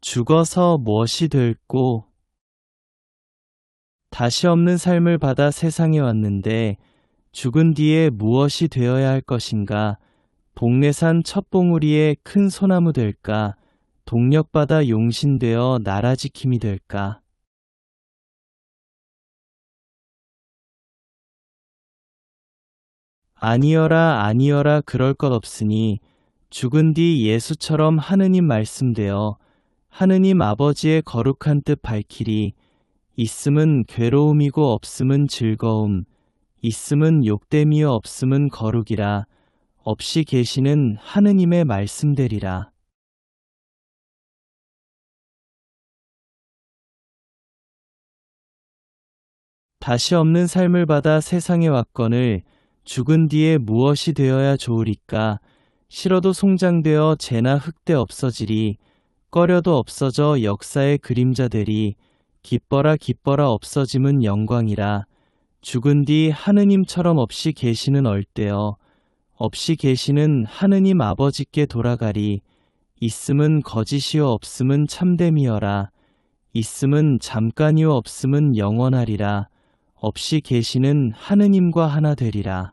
죽어서 무엇이 될꼬? 다시 없는 삶을 받아 세상에 왔는데 죽은 뒤에 무엇이 되어야 할 것인가? 복례산 첫 봉우리에 큰 소나무 될까? 동력받아 용신되어 나라 지킴이 될까? 아니여라 아니여라 그럴 것 없으니 죽은 뒤 예수처럼 하느님 말씀되어 하느님 아버지의 거룩한 뜻 밝히리 있음은 괴로움이고 없음은 즐거움 있음은 욕됨이요 없음은 거룩이라 없이 계시는 하느님의 말씀되리라. 다시 없는 삶을 받아 세상에 왔거늘 죽은 뒤에 무엇이 되어야 좋으리까? 싫어도 송장되어 재나 흙대 없어지리. 꺼려도 없어져 역사의 그림자들이 기뻐라 기뻐라 없어짐은 영광이라. 죽은 뒤 하느님처럼 없이 계시는 얼때여 없이 계시는 하느님 아버지께 돌아가리. 있음은 거짓이요 없음은 참됨이여라. 있음은 잠깐이요 없음은 영원하리라. 없이 계시는 하느님과 하나 되리라.